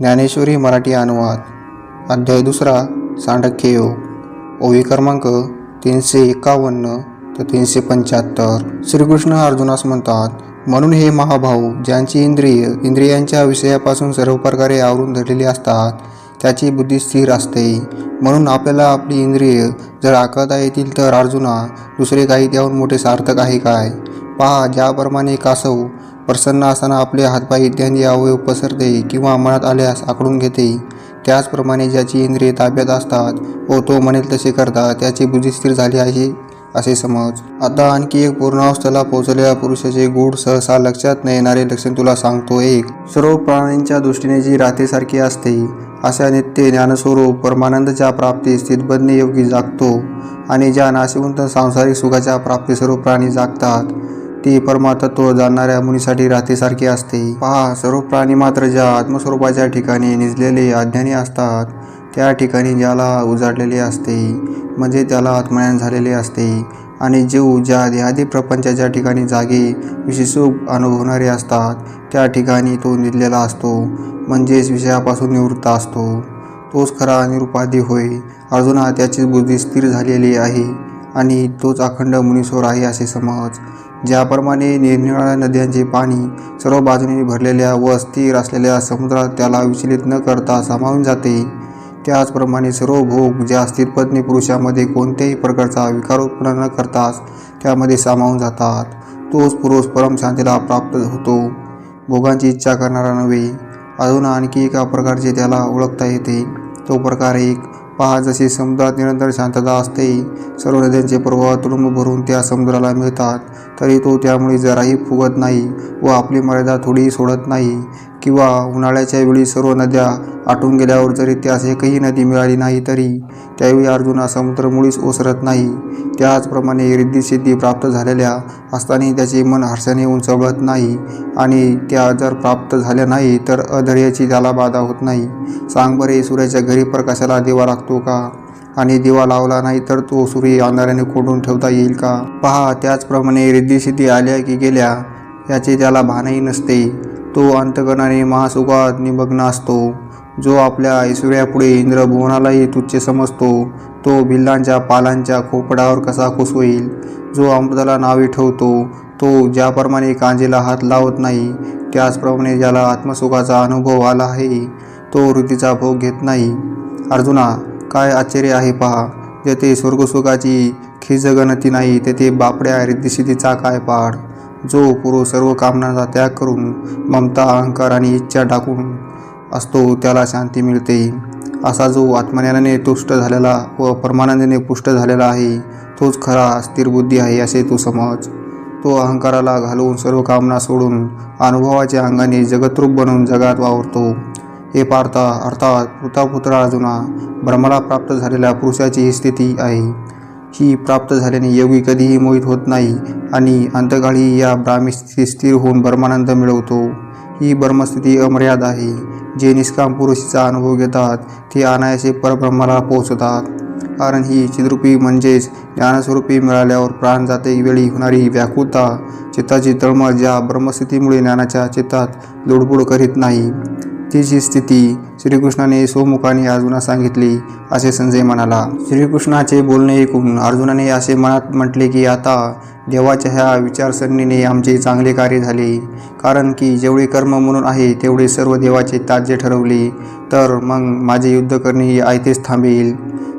ज्ञानेश्वरी मराठी अनुवाद. अध्याय दुसरा सांडक्य योग. ओवी क्रमांक तीनशे एकावन्न ते तीनशे पंच्याहत्तर. श्रीकृष्ण अर्जुनास म्हणतात म्हणून हे महाभाऊ ज्यांची इंद्रिय इंद्रियांच्या विषयापासून सर्व प्रकारे आवरून धरलेली असतात त्याची बुद्धी स्थिर असते. म्हणून आपल्याला आपली इंद्रिय जर आखता येतील तर अर्जुना दुसरे काही त्याहून मोठे सार्थक आहे काय? पहा ज्याप्रमाणे कासव प्रसन्न असताना आपले हातपाय इत्यादी अवयव पसरते किंवा मनात आल्यास आकडून घेते. त्याचप्रमाणे ज्याची इंद्रिये ताब्यात असतात व तो म्हणेल तसे करता त्याची बुद्धी स्थिर झाली आहे असे समज. आता आणखी एक पूर्णावस्थेला पोहोचलेल्या पुरुषाचे गूढ सहसा लक्षात न येणारे लक्षण तुला सांगतो एक. सर्व प्राण्यांच्या दृष्टीने जी रातेसारखी असते अशा नित्य ज्ञानस्वरूप परमानंदच्या प्राप्ती स्थितबद्ध योगी जागतो आणि ज्या नाशिवंत सांसारिक सुखाच्या प्राप्ती सर्व प्राणी जागतात ती परमातत्व जाणणाऱ्या मुनीसाठी रात्रीसारखी असते. पहा सर्व प्राणी मात्र ज्या आत्मस्वरूपाच्या ठिकाणी निजलेले अज्ञानी असतात त्या ठिकाणी ज्याला उजाडलेले असते म्हणजे त्याला आत्मज्ञान झालेले असते. आणि जीव ज्या देहादी प्रपंचाच्या ठिकाणी जागे विशेषूप अनुभवणारे असतात त्या ठिकाणी तो निजलेला असतो म्हणजेच विषयापासून निवृत्त असतो. तोच खरा निरुपाधी होय. अर्जुना त्याची बुद्धी स्थिर झालेली आहे आणि तोच अखंड मुनीश्वर आहे असे समज. ज्याप्रमाणे निरनिराळ्या नद्यांचे पाणी सर्व बाजूने भरलेल्या व स्थिर असलेल्या समुद्रात त्याला विचलित न करता सामावून जाते. त्याचप्रमाणे सर्व भोग ज्या स्थिरपत्नी पुरुषामध्ये कोणत्याही प्रकारचा विकार उत्पन्न न करताच त्यामध्ये सामावून जातात. तोच पुरुष परमशांतीला प्राप्त होतो. भोगांची इच्छा करणारा नव्हे अजून आणखी एका प्रकारचे त्याला ओळखता येते. तो प्रकार एक पहा जशी समुद्रात निरंतर शांतता असते. सर्व नद्यांचे प्रवाह तुडुंब भरून त्या समुद्राला मिळतात. तरी तो त्यामुळे जराही फुगत नाही व आपली मर्यादा थोडीही सोडत नाही. किंवा उन्हाळ्याच्या वेळी सर्व नद्या आटून गेल्यावर जरी त्यास एकही नदी मिळाली नाही तरी त्यावेळी अर्जुना समुद्र मुळीच ओसरत नाही. त्याचप्रमाणे रिद्धिसिद्धी प्राप्त झालेल्या असताना त्याचे मन हर्षाने उंचवळत नाही आणि त्या जर प्राप्त झाल्या नाही तर अधैर्याची त्याला बाधा होत नाही. सांग बरे सूर्याच्या घरी प्रकाशाला दिवा लागतो का? आणि दिवा लावला नाही तर तो सूर्य अंधाराने कोंडून ठेवता येईल का? पहा त्याचप्रमाणे रिद्धिसिद्धी आल्या की गेल्या याचे त्याला भानही नसते. तो अंतकरणाने महासुखात निमग्न असतो. जो आपल्या ऐश्वर्यापुढे इंद्रभुवनालाही तुच्छ समजतो तो भिल्लांच्या पालांच्या खोपडावर कसा खुश होईल? जो अमृताला नावे ठेवतो तो ज्याप्रमाणे कांजेला हात लावत नाही त्याचप्रमाणे ज्याला आत्मसुखाचा अनुभव आला आहे तो वृत्तीचा भोग घेत नाही. अर्जुना काय आश्चर्य आहे पहा जेथे स्वर्गसुखाची खिजगणती नाही तेथे बापड्या रिद्धिसिद्धीचा काय पाड? जो पुरुष सर्व कामनांचा त्याग करून ममता अहंकार आणि इच्छा टाकून असतो त्याला शांती मिळते. असा जो आत्मज्ञानाने तुष्ट झालेला व परमानंदाने पुष्ट झालेला आहे तोच खरा स्थिर बुद्धी आहे असे तू समज. तो अहंकाराला घालून सर्व कामना सोडून अनुभवाच्या अंगाने जगतरूप बनून जगात वावरतो. हे पार्था अर्थात पुतापुत्र अर्जुना ब्रह्माला प्राप्त झालेल्या पुरुषाची ही स्थिती आहे. ही प्राप्त झाल्याने योगी कधीही मोहित होत नाही आणि अंतकाळी या ब्राह्मी स्थिती स्थिर होऊन ब्रह्मानंद मिळवतो. ही ब्रह्मस्थिती अमर्याद आहे. जे निष्काम पुरुषीचा अनुभव घेतात ते अनायासे परब्रह्माला पोहोचतात कारण ही चिद्रूपी म्हणजेच ज्ञानस्वरूपी मिळाल्यावर प्राण जाते वेळी होणारी व्याकुलता. चित्ताची तळमळ ज्या ब्रह्मस्थितीमुळे ज्ञानाच्या चित्तात लुडबुड करीत नाही. तिची स्थिती श्रीकृष्णाने सोमुखाने अर्जुना सांगितली असे संजय म्हणाला. श्रीकृष्णाचे बोलणे ऐकून अर्जुनाने असे मनात म्हटले की आता देवाच्या ह्या विचारसरणीने आमचे चांगले कार्य झाले. कारण की जेवढे कर्म म्हणून आहे तेवढे सर्व देवाचे ताज्य ठरवले. तर मग माझे युद्ध करणे आयतेच थांबेल.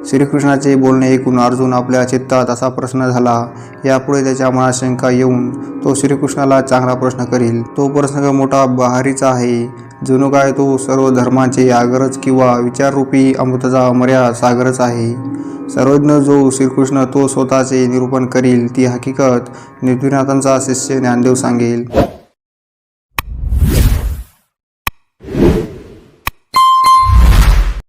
श्रीकृष्णाचे बोलणे ऐकून अर्जुन आपल्या चित्तात असा प्रश्न झाला. यापुढे त्याच्या मनात शंका येऊन तो श्रीकृष्णाला चांगला प्रश्न करील. तो प्रसंग मोठा बहारीचा आहे. जणू काय तो सर्व धर्माचे आगरच किंवा विचाररूपी अमृताचा अमर्या सागरच आहे. सर्वज्ञ जो श्रीकृष्ण तो स्वतःचे निरूपण करील ती हकीकत निर्विनाथांचा शिष्य ज्ञानदेव सांगेल.